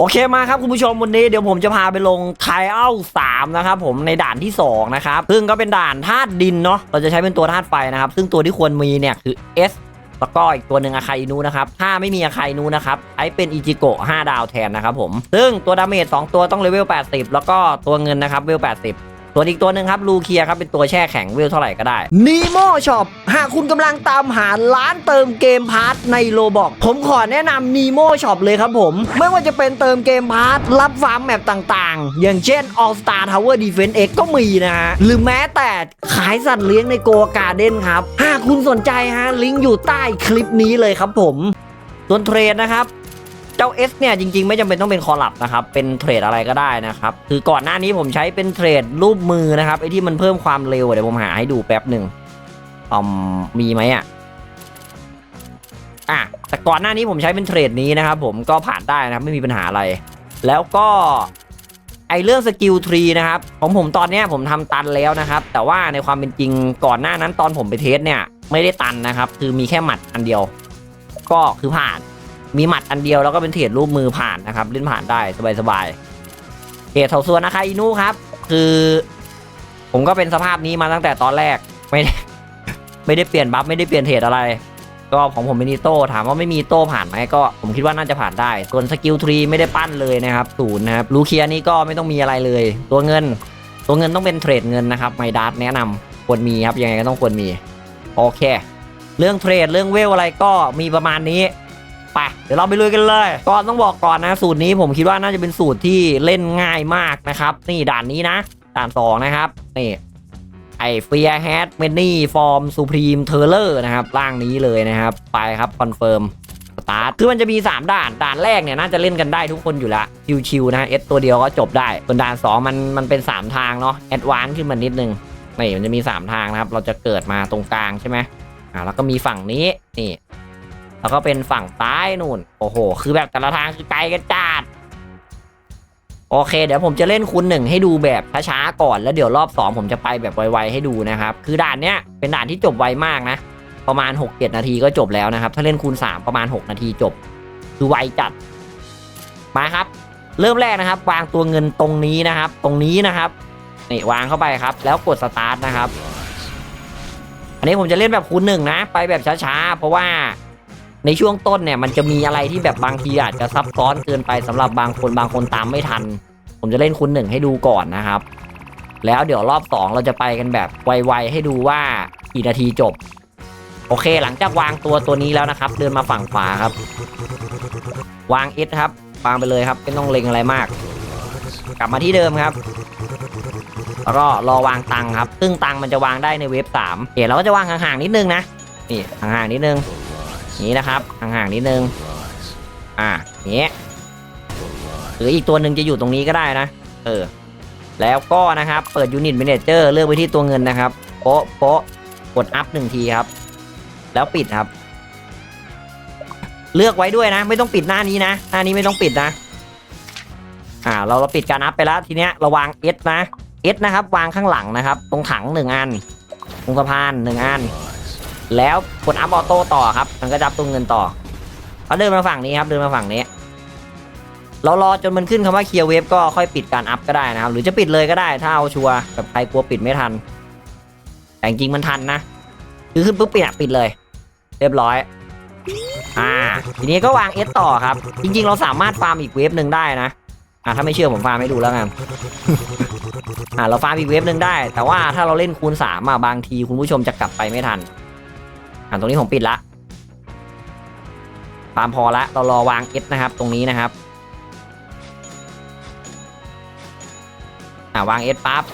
โอเคมาครับคุณผู้ชมวันนี้เดี๋ยวผมจะพาไปลงไทเอ้าสามนะครับผมในด่านที่สองนะครับซึ่งก็เป็นด่านธาตุดินเนาะเราจะใช้เป็นตัวธาตุไฟนะครับ ซึ่งตัวที่ควรมีเนี่ยคือ S แล้วก็อีกตัวหนึ่งอาคาอินูนะครับ ถ้าไม่มีอาคาอินูนะครับใช้เป็นอิจิโกะ5ดาวแทนนะครับผม ซึ่งตัวดาเมจ2ตัวต้องเลเวล 80 แล้วก็ตัวเงินนะครับเวล 80 ส่วนอีกตัวหนึ่งครับลูเคียครับเป็นตัวแช่แข็งเวลเท่าไหร่ก็ได้นีโมช็อปหากคุณกำลังตามหาร้านเติมเกมพาร์ทในโลบอกผมขอแนะนำนีโมช็อปเลยครับผม ไม่ว่าจะเป็นเติมเกมพาร์ทรับฟาร์มแมปต่างๆ อย่างเช่น All Star Tower Defense X ก็มีนะฮะ หรือแม้แต่ขายสัตว์เลี้ยงในโกการ์เด้นครับ หากคุณสนใจฮะลิงก์อยู่ใต้คลิปนี้เลยครับผมส่วนเทรดนะครับ เจ้า S เนี่ยจริงๆ ไม่จำเป็นต้องเป็นคอลับนะครับ เป็นเทรดอะไรก็ได้นะครับ คือก่อนหน้านี้ผมใช้เป็นเทรดรูปมือนะครับไอ้ที่มันเพิ่มความเร็วเดี๋ยวผมหาให้ดูแป๊บหนึ่งอมมีไหมอะอะแต่ก่อนหน้านี้ผมใช้เป็นเทรดนี้นะครับผมก็ผ่านได้นะครับไม่มีปัญหาอะไร แล้วก็ไอเรื่องสกิลทรีนะครับของผมตอนเนี้ยผมทำตันแล้วนะครับ แต่ว่าในความเป็นจริงก่อนหน้านั้นตอนผมไปเทสเนี่ย ไม่ได้ตันนะครับ คือมีแค่หมัดอันเดียว ก็คือผ่าน มีหมัดอันเดียวแล้วก็เป็นเทรดรูปมือผ่านนะครับเล่นผ่านได้สบายๆเทรดเถาส่วนนะคะอินูครับ คือ ผมก็เป็นสภาพนี้มาตั้งแต่ตอนแรกไม่ได้ไม่ได้เปลี่ยนบัฟไม่ได้เปลี่ยนเทรดอะไร ก็ของผมเป็นอีโต้ถามว่าไม่มีโต้ผ่านไหมก็ ผมคิดว่าน่าจะผ่านได้ ส่วนสกิลทรีไม่ได้ปั้นเลยนะครับศูนย์นะครับลูเคียนี่ก็ไม่ต้องมีอะไรเลย ตัวเงิน ตัวเงินต้องเป็นเทรดเงินนะครับไมดัสแนะนำควรมีครับยังไงก็ต้องควรมีโอเค เรื่องเทรดเรื่องเวลอะไรก็มีประมาณนี้ ไปเดี๋ยวเราไปลุยกันเลยก่อนต้องบอกก่อนนะสูตรนี้ผมคิดว่าน่าจะเป็นสูตรที่เล่นง่ายมากนะครับ นี่ด่านนี้นะ ด่านสองนะครับนี่ไอเฟียแฮดเมนี่ฟอร์มซูพรีมเทเลอร์นะครับร่างนี้เลยนะครับ ไปครับคอนเฟิร์มสตาร์ทคือมันจะมี 3 ด่าน ด่านแรกเนี่ยน่าจะเล่นกันได้ทุกคนอยู่แล้ว ชิวๆนะเอสตัวเดียวก็จบได้ ส่วนด่าน 2 มันมันเป็น 3 ทางเนาะแอดวานซ์ขึ้นมานิดนึงนี่มันจะมี 3 ทางนะครับ เราจะเกิดมาตรงกลางใช่ไหมอ่าแล้วก็มีฝั่งนี้นี่ แล้วก็เป็นฝั่งซ้ายนู่น โอ้โห คือแบบแต่ละทางคือไกลกันจัดโอเค เดี๋ยวผมจะเล่นคูณหนึ่งให้ดูแบบช้าๆก่อนแล้วเดี๋ยวรอบสองผมจะไปแบบไวๆให้ดูนะครับ คือด่านเนี้ยเป็นด่านที่จบไวมากนะ ประมาณ6-7นาทีก็จบแล้วนะครับ ถ้าเล่นคูณ 3 ประมาณ 6 นาทีจบ คือไวจัด มาครับ เริ่มแรกนะครับ วางตัวเงินตรงนี้นะครับ ตรงนี้นะครับนี่วางเข้าไปครับ แล้วกดสตาร์ทนะครับ อันนี้ผมจะเล่นแบบคูณหนึ่งนะ ไปแบบช้าๆเพราะว่า ในช่วงต้นเนี่ยมันจะมีอะไรที่แบบบางทีอาจจะซับซ้อนเกินไปสำหรับบางคนบางคนตามไม่ทัน ผมจะเล่นคุณหนึ่งให้ดูก่อนนะครับ แล้วเดี๋ยวรอบสองเราจะไปกันแบบไวๆให้ดูว่ากี่นาทีจบ โอเคหลังจากวางตัวตัวนี้แล้วนะครับ เดินมาฝั่งขวาครับ วางเอสครับวางไปเลยครับไม่ต้องเล็งอะไรมาก กลับมาที่เดิมครับแล้วก็รอวางตังครับ ซึ่งตังมันจะวางได้ในเว็บสามเดี๋ยวเราก็จะวางห่างๆนิดนึงนะนี่ห่างๆนิดนึง นี้นะครับห่างๆนิดนึง อ่าอย่างเงี้ยหรืออีกตัวหนึ่งจะอยู่ตรงนี้ก็ได้นะ เออ แล้วก็นะครับเปิดยูนิต m มนเจอร์เลือกไปที่ตัวเงินนะครับโป๊ะโป๊ะกดอัพหนึ่งทีครับ แล้วปิดครับ เลือกไว้ด้วยนะ ไม่ต้องปิดหน้านี้นะหน้านี้ไม่ต้องปิดนะ อ่า เราเราปิดการอัพไปแล้วทีเนี้ยราวาง S นะ S นะครับ วางข้างหลังนะครับ ตรงถังหนึ่งอันตรงสะพานหนึ่งอัน แล้วกดอัพออโต้ต่อครับ มันก็จะอัพตัวเงินต่อเขาเดินมาฝั่งนี้ครับเดินมาฝั่งนี้เรารอจนมันขึ้นคำว่าเคลียร์เวฟก็ค่อยปิดการอัพก็ได้นะครับ หรือจะปิดเลยก็ได้ถ้าเอาชัวร์แบบใครกลัวปิดไม่ทัน แต่จริงมันทันนะคือขึ้นปุ๊บปิดปิดเลย เรียบร้อย อ่า ทีนี้ก็วางเอสต่อครับ จริง ๆ เราสามารถฟาร์มอีกเวฟหนึ่งได้นะอ่าถ้าไม่เชื่อผมฟาร์มให้ดูแล้วกันอ่าเราฟาร์มอีกเวฟหนึ่งได้ แต่ว่าถ้าเราเล่นคูณสามอะบางทีคุณผู้ชมจะกลับไปไม่ทัน อ่าตรงนี้ผมปิดละตามพอละเรารอวาง S นะครับ ตรงนี้นะครับอ่าวาง S ปั๊บ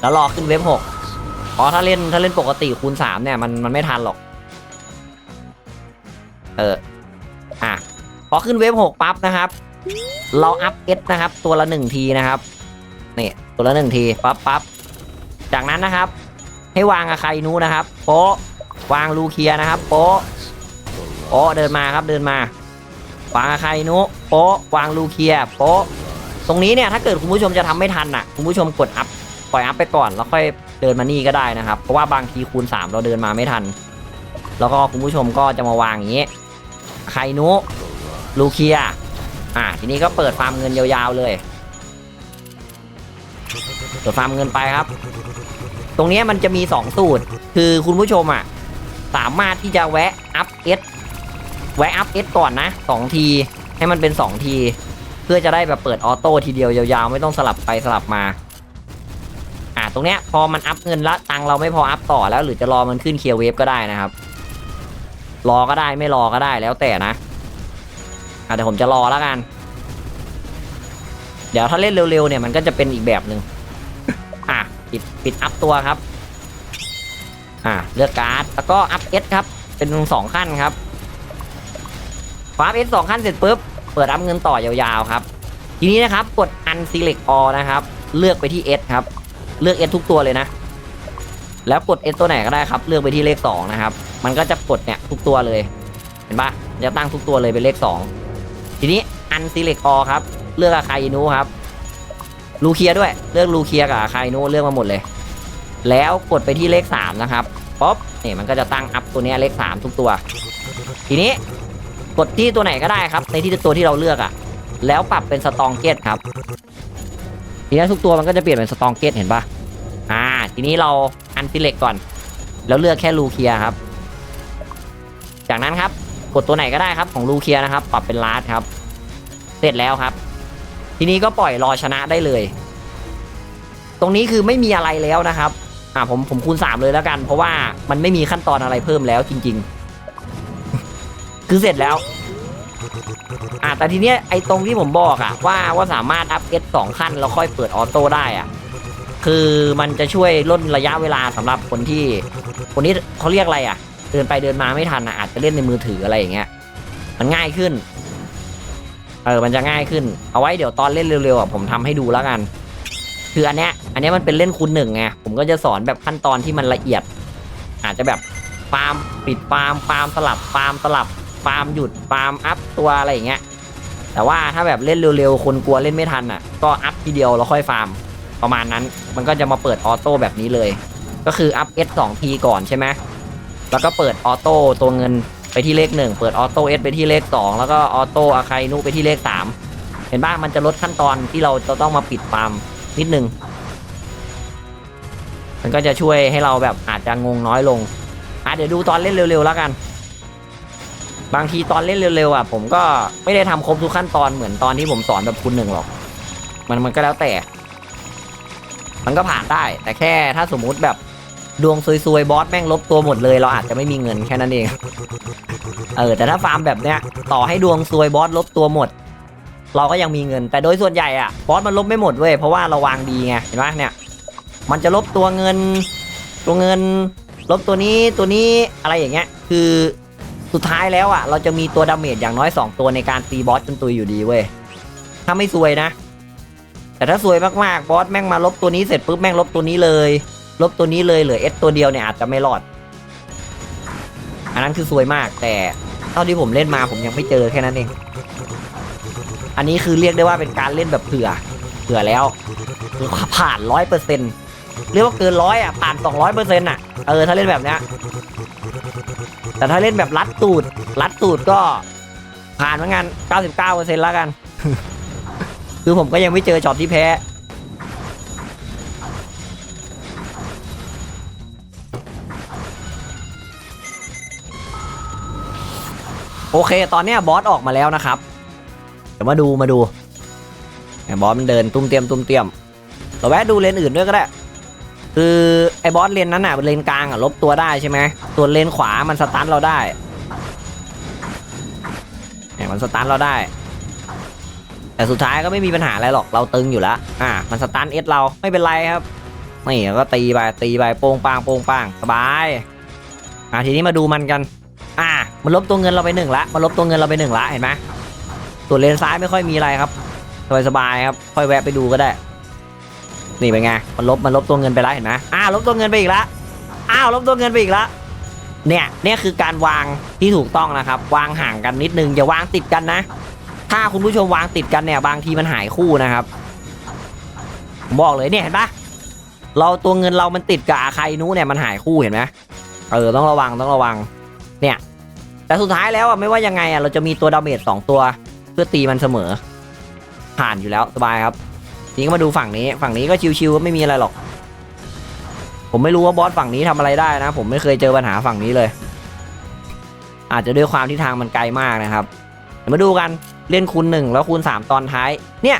แล้วรอขึ้นเว็บหกเพราะถ้าเล่นถ้าเล่นปกติคูณสามเนี่ยมันมันไม่ทันหรอก เอออะพอขึ้นเว็บหกปั๊บนะครับ เราอัพ S นะครับ ตัวละหนึ่งทีนะครับนี่ตัวละหนึ่งทีปั๊บปั๊บจากนั้นนะครับ ให้วางอาคาอินูนะครับ โป๊ะ วางลูเคียนะครับโป๊ะโป๊ะเดินมาครับเดินมาวางอาคาอินุโป๊ะวางลูเคียโป๊ะตรงนี้เนี่ยถ้าเกิดคุณผู้ชมจะทำไม่ทันอะคุณผู้ชมกดอัพปล่อยอัพไปก่อนแล้วค่อยเดินมานี่ก็ได้นะครับ เพราะว่าบางทีคูณ 3 เราเดินมาไม่ทัน แล้วก็คุณผู้ชมก็จะมาวางอย่างนี้อาคาอินุลูเคียอ่าทีนี้ก็เปิดฟาร์มเงินยาวๆเลยเปิดฟาร์มเงินไปครับ ตรงเนี้ยมันจะมี 2 สูตร คือคุณผู้ชมอะ สามารถที่จะแวะอัพเอสแวะอัพเอสก่อนนะสองทีให้มันเป็น2ที เพื่อจะได้แบบเปิดออโต้ทีเดียวยาวๆ ไม่ต้องสลับไปสลับมา อ่าตรงเนี้ยพอมันอัพเงินละตังเราไม่พออัพต่อแล้ว หรือจะรอมันขึ้นเคลียร์เวฟก็ได้นะครับ รอก็ได้ไม่รอก็ได้แล้วแต่นะอะเดี๋ยวผมจะรอแล้วกัน เดี๋ยวถ้าเล่นเร็วๆเนี่ยมันก็จะเป็นอีกแบบหนึ่งอะปิดปิดอัพตัวครับ อะเลือกการ์ด แล้วก็อัพเอสครับ เป็นสองขั้นครับฟ้าเอสสองขั้นเสร็จปุ๊บ เปิดอัพเงินต่อยาวๆครับ ทีนี้นะครับกด unselect all นะครับ เลือกไปที่ S ครับ เลือก S ทุกตัวเลยนะ แล้วกด S ตัวไหนก็ได้ครับ เลือกไปที่เลขสองนะครับ มันก็จะกดเนี่ยทุกตัวเลย เห็นปะจะตั้งทุกตัวเลยเป็นเลขสองทีนี้ unselect all ครับ เลือกอาคาอินูครับลูเคียด้วย เลือกลูเคียกับอาคาอินูเลือกมาหมดเลย แล้วกดไปที่เลขสามนะครับป๊อปนี่มันก็จะตั้งอัพตัวนี้เลขสามทุกตัว ทีนี้กดที่ตัวไหนก็ได้ครับ ในที่ตัวที่เราเลือกอะ่ะ แล้วปรับเป็นสตองเกตครับ ทีนี้ทุกตัวมันก็จะเปลี่ยนเป็นสตองเกตเห็นปะอ่า ทีนี้เราอันซิเล็กก่อน แล้วเลือกแค่ลูเคียครับ จากนั้นครับกดตัวไหนก็ได้ครับของลูเคียนะครับ ปรับเป็นลาร์ดครับ เสร็จแล้วครับ ทีนี้ก็ปล่อยรอชนะได้เลย ตรงนี้คือไม่มีอะไรแล้วนะครับ อ่าผมผมคูณสามเลยแล้วกัน เพราะว่ามันไม่มีขั้นตอนอะไรเพิ่มแล้วจริง ๆ คือเสร็จแล้วอ่าแต่ทีเนี้ยไอ้ตรงที่ผมบอกอะว่าว่าสามารถอัพเอสสองขั้นแล้วค่อยเปิดออโต้ได้อะคือมันจะช่วยลดระยะเวลาสำหรับคนที่ คนนี้เขาเรียกอะไรอะเดินไปเดินมาไม่ทันอะอาจจะเล่นในมือถืออะไรอย่างเงี้ย มันง่ายขึ้น เออมันจะง่ายขึ้น เอาไว้เดี๋ยวตอนเล่นเร็วๆอะผมทำให้ดูแล้วกัน คืออันเนี้ยอันเนี้ยมันเป็นเล่นคูณหนึ่งไงผมก็จะสอนแบบขั้นตอนที่มันละเอียด อาจจะแบบฟาร์มปิดฟาร์มฟาร์มสลับฟาร์มสลับฟาร์มหยุดฟาร์มอัพตัวอะไรอย่างเงี้ยแต่ว่าถ้าแบบเล่นเร็วๆ คนกลัวเล่นไม่ทันอะ ก็อัพทีเดียวแล้วค่อยฟาร์ม ประมาณนั้น มันก็จะมาเปิดออโต้แบบนี้เลย ก็คืออัพ S 2ทีก่อนใช่ไหมแล้วก็เปิดออโต้ตัวเงินไปที่เลขหนึ่งเปิดออโต้เอสไปที่เลขสองแล้วก็ออโต้อาคายนุไปที่เลขสามเห็นบ้างมันจะลดขั้นตอนที่เราจะต้องมาปิดฟาร์ม นิดนึง มันก็จะช่วยให้เราแบบอาจจะงงน้อยลงอะเดี๋ยวดูตอนเล่นเร็วๆแล้วกัน บางทีตอนเล่นเร็วๆอะ ผมก็ไม่ได้ทำครบทุกขั้นตอนเหมือนตอนที่ผมสอนแบบคุณหนึ่งหรอก มันมันก็แล้วแต่ มันก็ผ่านได้ แต่แค่ถ้าสมมุติแบบดวงซวยๆบอสแม่งลบตัวหมดเลย เราอาจจะไม่มีเงินแค่นั้นเอง เออแต่ถ้าฟาร์มแบบเนี้ย ต่อให้ดวงซวยบอสลบตัวหมด เราก็ยังมีเงิน แต่โดยส่วนใหญ่อะบอสมันลบไม่หมดเว้ยเพราะว่าเราวางดีไงเห็นไหมเนี่ยมันจะลบตัวเงิน ตัวเงิน ลบตัวนี้ตัวนี้อะไรอย่างเงี้ย คือสุดท้ายแล้วอะเราจะมีตัวดาเมจอย่างน้อย 2 ตัวในการตีบอสจนตุยอยู่ดีเว้ยถ้าไม่ซวยนะ แต่ถ้าซวยมากๆบอสแม่งมาลบตัวนี้เสร็จปุ๊บแม่งลบตัวนี้เลย ลบตัวนี้เลยเหลือเอสตัวเดียวเนี่ยอาจจะไม่รอด อันนั้นคือซวยมากแต่เท่าที่ผมเล่นมาผมยังไม่เจอแค่นั้นเอง อันนี้คือเรียกได้ว่าเป็นการเล่นแบบเผื่อ เผื่อแล้วคือผ่านร้อยเปอร์เซ็นต์เรียกว่าเกินร้อยอะผ่านสองร้อยเปอร์เซ็นต์อะเออถ้าเล่นแบบเนี้ยแต่ถ้าเล่นแบบรัดตูดรัดตูดก็ผ่านเหมือนกันเก้าสิบเก้าเปอร์เซ็นต์แล้วกัน คือผมก็ยังไม่เจอช็อตที่แพ้โอเค ตอนเนี้ยบอสออกมาแล้วนะครับ ดี๋ยวมาดูมาดูเนี่ยบอสมันเดินตุ้มเตรียมตุ้มเตรียมเราแวะดูเลนอื่นด้วยก็ได้ คือไอ้บอสเลนนั้นอะเลนกลางอะลบตัวได้ใช่ไหมส่วนเลนขวามันสตันเราได้เนี่ยมันสตันเราได้ แต่สุดท้ายก็ไม่มีปัญหาอะไรหรอกเราตึงอยู่แล้วอ่า มันสตันเอสเราไม่เป็นไรครับนี่ก็ตีไปตีไปโป้งปางโป้งปางสบายอ่าทีนี้มาดูมันกัน อ่า มันลบตัวเงินเราไปหนึ่งละมันลบตัวเงินเราไปหนึ่งละเห็นไหม ส่วนเลนซ้ายไม่ค่อยมีอะไรครับสบายสบายครับค่อยแวะไปดูก็ได้ นี่เป็นไงมันลบมันลบตัวเงินไปแล้วเห็นไหมอ้าวลบตัวเงินไปอีกละอ้าวลบตัวเงินไปอีกละเนี่ยเนี่ยคือการวางที่ถูกต้องนะครับ วางห่างกันนิดนึงอย่าวางติดกันนะ ถ้าคุณผู้ชมวางติดกันเนี่ยบางทีมันหายคู่นะครับบอกเลยเนี่ยเห็นปะเราตัวเงินเรามันติดกับอาคาอินุเนี่ยมันหายคู่เห็นไหมเออต้องระวังต้องระวัง เนี่ย แต่สุดท้ายแล้วอะไม่ว่ายังไงอะเราจะมีตัวดาเมจสองตัว พื่อตีมันเสมอ ผ่านอยู่แล้วสบายครับทีนี้ก็มาดูฝั่งนี้ ฝั่งนี้ก็ชิวๆก็ไม่มีอะไรหรอก ผมไม่รู้ว่าบอสฝั่งนี้ทำอะไรได้นะ ผมไม่เคยเจอปัญหาฝั่งนี้เลย อาจจะด้วยความที่ทางมันไกลมากนะครับ มาดูกันเล่นคูณหนึ่งแล้วคูณสามตอนท้าย เนี่ย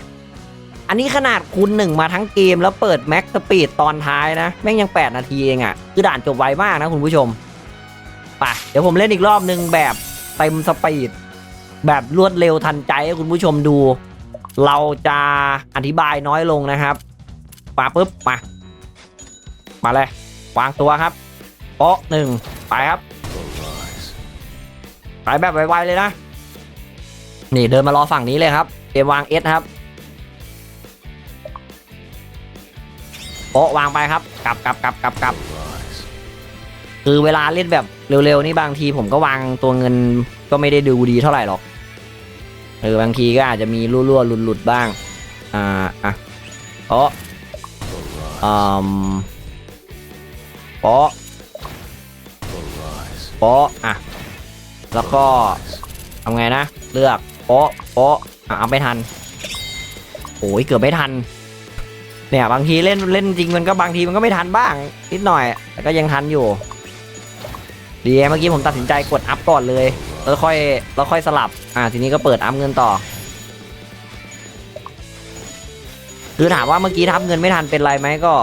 อันนี้ขนาดคูณหนึ่งมาทั้งเกมแล้วเปิดแม็กสปีดตอนท้ายนะแม่งยัง 8 นาทีเองอะ่ะคือด่านจบไวมากนะคุณผู้ชมไปเดี๋ยวผมเล่นอีกรอบหนึ่งแบบเต็มสปีด แบบรวดเร็วทันใจให้คุณผู้ชมดู เราจะอธิบายน้อยลงนะครับมาปุ๊บมา มาเลยวางตัวครับโป๊ะหนึ่งไปครับไปแบบไวๆเลยนะ นี่เดินมารอฝั่งนี้เลยครับเตรียมวางเอสครับโป๊ะวางไปครับกลับกลับกลับกลับกลับคือเวลาเล่นแบบเร็วๆนี่บางทีผมก็วางตัวเงินก็ไม่ได้ดูดีเท่าไหร่หรอก เออบางทีก็อาจจะมีรั่วๆหลุดๆบ้าง อ่า อะโป๊ะอืมโป๊ะโป๊ะอะ แล้วก็ทำไงนะ เลือกโป๊ะโป๊ะอะเอาไม่ทัน โอ้ยเกือบไม่ทัน เนี่ยบางทีเล่นเล่นจริงมันก็บางทีมันก็ไม่ทันบ้าง นิดหน่อย แต่ก็ยังทันอยู่ ดีเมื่อกี้ผมตัดสินใจกดอัพก่อนเลย แล้วค่อยแล้วค่อยสลับ อ่าทีนี้ก็เปิดอัพเงินต่อ คือถามว่าเมื่อกี้ทับเงินไม่ทันเป็นไรไหมก็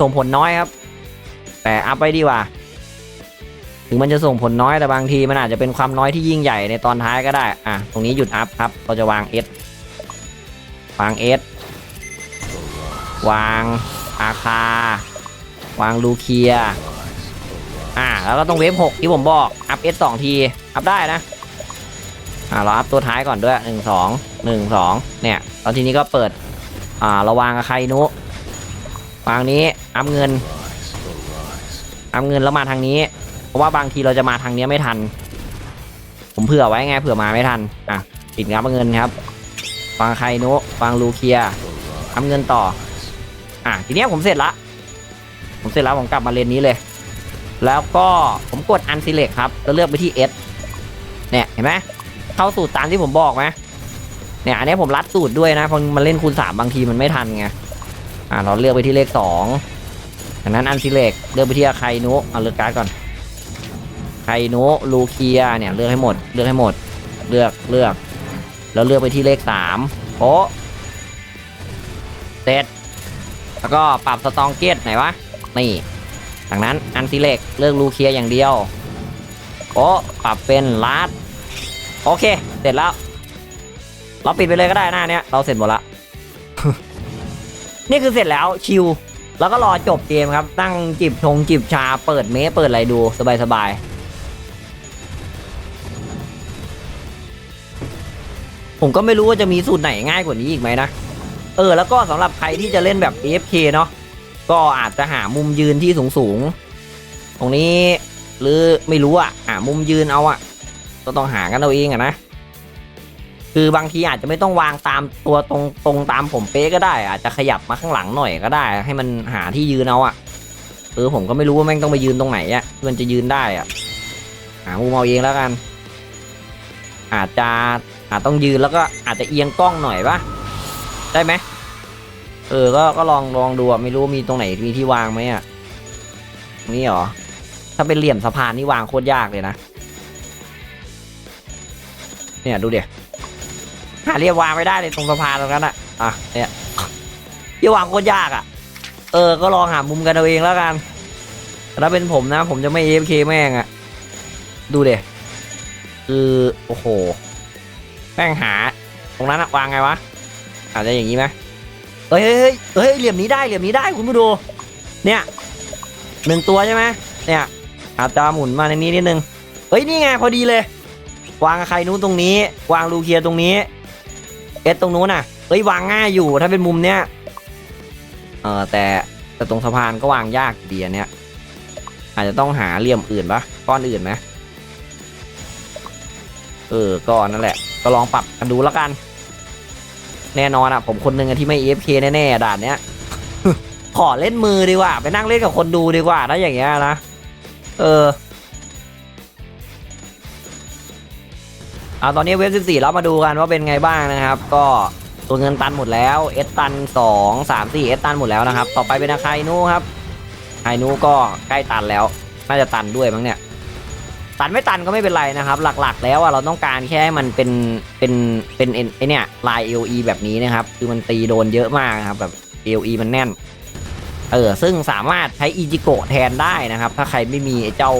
ส่งผลน้อยครับ แต่อัพไปดีกว่า ถึงมันจะส่งผลน้อยแต่บางทีมันอาจจะเป็นความน้อยที่ยิ่งใหญ่ในตอนท้ายก็ได้ อะตรงนี้หยุดอัพครับ เราจะวาง S วาง S วางอาคา วางลูเคีย อ่า แล้วก็ต้องเวฟหกที่ผมบอก อัพ S สองที อัพได้นะ อ่าเราอัพตัวท้ายก่อนด้วยหนึ่งสองหนึ่งสองเนี่ยตอนทีนี้ก็เปิด อ่าราวางกับใครนุวางนี้อัพเงินอัพเงินแล้วมาทางนี้ เพราะว่าบางทีเราจะมาทางนี้ไม่ทัน ผมเผื่อไว้ไงเผื่อมาไม่ทันอะปิดงับเงินครับวางใครนุวางลูเคียทำเงินต่อ อะทีนี้ผมเสร็จละ ผมเสร็จแล้วผมกลับมาเลนนี้เลย แล้วก็ผมกดอันซิเล็กครับแล้วเลือกไปที่ S เนี่ยเห็นไหม เข้าสูตรตามที่ผมบอกไหมเนี่ยอันนี้ผมรัดสูตรด้วยนะเพราะมันเล่นคูณสามบางทีมันไม่ทันไงอะเราเลือกไปที่เลขสองจากนั้นอันซิเล็กเลือกไปที่ใครนุเอาเลือกการ์ดก่อนไคโนะลูเคียเนี่ยเลือกให้หมด เลือกให้หมด เลือกเลือก แล้วเลือกไปที่เลขสามโป๊ะเสร็จแล้วก็ปรับสตองเกตไหนวะนี่จากนั้นอันซิเล็กเลือกลูเคียอย่างเดียวโป๊ะปรับเป็นลาด โอเค เสร็จแล้ว เราปิดไปเลยก็ได้หน้าเนี้ย เราเสร็จหมดละ นี่คือเสร็จแล้วชิลแล้วก็รอจบเกมครับ ตั้งจิบชงจิบชาเปิดเมสเปิดอะไรดูสบายๆผมก็ไม่รู้ว่าจะมีสูตรไหนง่ายกว่านี้อีกไหมนะ เออ แล้วก็สำหรับใครที่จะเล่นแบบ AFK เนาะก็อาจจะหามุมยืนที่สูงๆตรงนี้ หรือไม่รู้อะหามุมยืนเอาอะ ก็ต้องหากันเอาเองอะนะ คือบางทีอาจจะไม่ต้องวางตามตัวตรงตรงตามผมเป๊ะก็ได้ อาจจะขยับมาข้างหลังหน่อยก็ได้ ให้มันหาที่ยืนเอาอะเออผมก็ไม่รู้ว่าแม่งต้องไปยืนตรงไหนอะที่มันจะยืนได้อะหามุมเอาเองแล้วกัน อาจจะอาจต้องยืนแล้วก็อาจจะเอียงกล้องหน่อยปะได้ไหมเออ ก็ก็ลองลองดูอะไม่รู้มีตรงไหนมีที่วางไหมอะนี่หรอ ถ้าเป็นเหลี่ยมสะพานนี่วางโคตรยากเลยนะ เนี่ยดูเดี๋ยวหาเรียกวางไม่ได้เลยตรงสะพานตรงนั้นอะอะเนี่ยเรียกวางโคตรยากอะ เออก็ลองหามุมกันเอาเองแล้วกันแต่ถ้าเป็นผมนะ ผมจะไม่ AFK แม่งอะ ดูเดี๋ยคือโอ้โหแม่งหา ตรงนั้นอะวางไงวะอาจจะอย่างนี้ไหมเฮ้ยเฮ้ยเฮ้ยเฮ้ยเหลี่ยมนี้ได้เหลี่ยมนี้ได้คุณผู้ดู เนี่ยหนึ่งตัวใช่ไหมเนี่ยอาจจะหมุนมาในนี้นิดนึงเฮ้ยนี่ไงพอดีเลย วางใครนู้นตรงนี้ วางลูเคียตรงนี้ เอสตรงนู้นน่ะเฮ้ยวางง่ายอยู่ถ้าเป็นมุมเนี้ยเออแต่แต่ตรงสะพานก็วางยากอยู่ดีอันเนี้ยอาจจะต้องหาเหลี่ยมอื่นปะก้อนอื่นไหมเออก้อนนั่นแหละ ก็ลองปรับกันดูแล้วกัน แน่นอนอะ ผมคนหนึ่งที่ไม่ AFK แน่ๆด่านเนี้ยขอเล่นมือดีกว่า ไปนั่งเล่นกับคนดูดีกว่าถ้าอย่างเงี้ยนะเออ เอาตอนนี้เว็บ 14เรามาดูกันว่าเป็นไงบ้างนะครับ ก็ตัวเงินตันหมดแล้วเอสตันสองสามสี่เอสตันหมดแล้วนะครับ ต่อไปเป็นอาคายนูครับไฮนูก็ใกล้ตันแล้ว น่าจะตันด้วยมั้งเนี่ย ตันไม่ตันก็ไม่เป็นไรนะครับ หลักๆ แล้วอะเราต้องการแค่ให้มันเป็นเป็นเป็นเอ็นไอเนี่ยลาย LE แบบนี้นะครับ คือมันตีโดนเยอะมากนะครับแบบ LE มันแน่น เออซึ่งสามารถใช้อิจิโกะแทนได้นะครับ ถ้าใครไม่มีไอ้เจ้า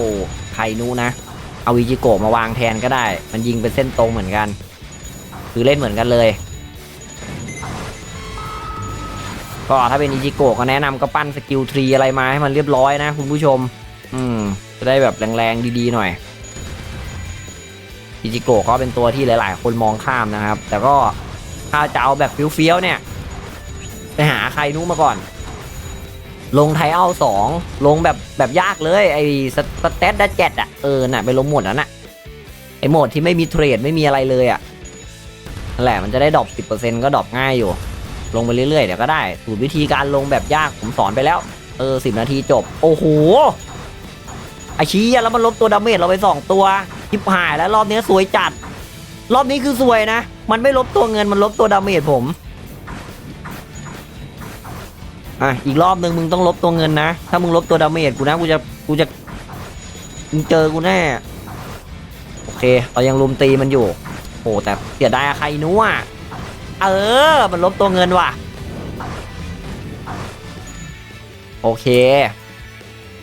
ไคนูนะ เอาอิจิโกะมาวางแทนก็ได้ มันยิงเป็นเส้นตรงเหมือนกัน คือเล่นเหมือนกันเลย ก็ถ้าเป็นอิจิโกะก็แนะนำก็ปั้นสกิลทรีอะไรมาให้มันเรียบร้อยนะคุณผู้ชม อืม จะได้แบบแรงๆดีๆหน่อยอิจิโกะก็เป็นตัวที่หลายๆ คนมองข้ามนะครับ แต่ก็ถ้าจะเอาแบบเฟี้ยวๆเนี่ย ไปหาใครนู้มาก่อน ลงไทเอาสองลงแบบแบบยากเลยไอ้สเตตดัจเจ็ดอะเออน่ะไปลงหมดนั้นอะไอ้โหมดที่ไม่มีเทรดไม่มีอะไรเลยอะนั่นแหละมันจะได้ดรอปสิบเปอร์เซ็นก็ดรอปง่ายอยู่ ลงไปเรื่อยๆเดี๋ยวก็ได้สูตรวิธีการลงแบบยากผมสอนไปแล้ว เออสิบนาทีจบ โอ้โหไอชี้ยแล้วมันลบตัวดาเมจเราไปสองตัวทิบหายแล้วรอบนี้สวยจัด รอบนี้คือสวยนะ มันไม่ลบตัวเงินมันลบตัวดาเมจผม อะอีกรอบหนึ่งมึงต้องลบตัวเงินนะ ถ้ามึงลบตัวดาเมจกูนะกูจะกูจะมึงเจอกูแน่โอเคเรายังลุมตีมันอยู่โอ้แต่เสียดายใครนู้อะเออ มันลบตัวเงินว่ะ โอเค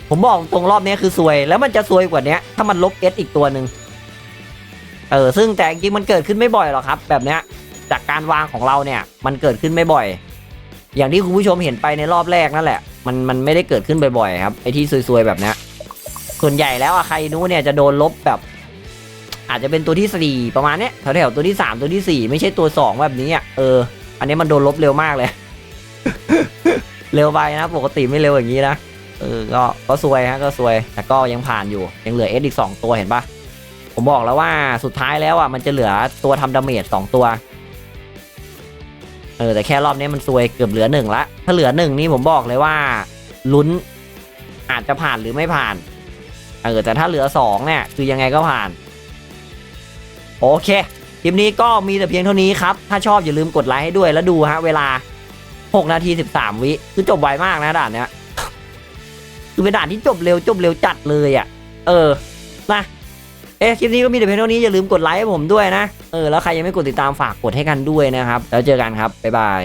ผมบอกตรงรอบนี้คือซวย แล้วมันจะซวยกว่านี้ถ้ามันลบเอสอีกตัวหนึ่งเออ ซึ่งแต่จริงมันเกิดขึ้นไม่บ่อยหรอกครับ แบบเนี้ย จากการวางของเราเนี่ย มันเกิดขึ้นไม่บ่อย อย่างที่คุณผู้ชมเห็นไปในรอบแรกนั่นแหละ มันมันไม่ได้เกิดขึ้นบ่อยๆครับไอ้ที่ซวยๆแบบเนี้ยส่วนใหญ่แล้วอะใครนู้เนี่ยจะโดนลบแบบ อาจจะเป็นตัวที่สี่ประมาณเนี้ยแถวๆตัวที่สามตัวที่สี่ไม่ใช่ตัวสองแบบนี้อะเออ อันนี้มันโดนลบเร็วมากเลย เร็วไปนะ ปกติไม่เร็วอย่างนี้นะเออก็ก็ซวยฮะก็ซวยแต่ก็ยังผ่านอยู่ยังเหลือเอสอีกสองตัวเห็นปะผมบอกแล้วว่าสุดท้ายแล้วอะมันจะเหลือตัวทำดาเมจสองตัว เออแต่แค่รอบนี้มันซวยเกือบเหลือหนึ่งละถ้าเหลือหนึ่งนี่ผมบอกเลยว่าลุ้นอาจจะผ่านหรือไม่ผ่านเออแต่ถ้าเหลือสองเนี่ยคือยังไงก็ผ่าน โอเคคลิปนี้ก็มีแต่เพียงเท่านี้ครับ ถ้าชอบอย่าลืมกดไลค์ให้ด้วยแล้วดูฮะเวลา 6 นาที 13 วิคือจบไวมากนะด่านเนี้ยคือเป็นด่านที่จบเร็วจบเร็วจัดเลยอะ่ะ เออนะ เอ๊ะคลิปนี้ก็มีแต่เพียงเท่านี้อย่าลืมกดไลค์ให้ผมด้วยนะ เออแล้วใครยังไม่กดติดตามฝากกดให้กันด้วยนะครับ แล้วเจอกันครับบ๊ายบาย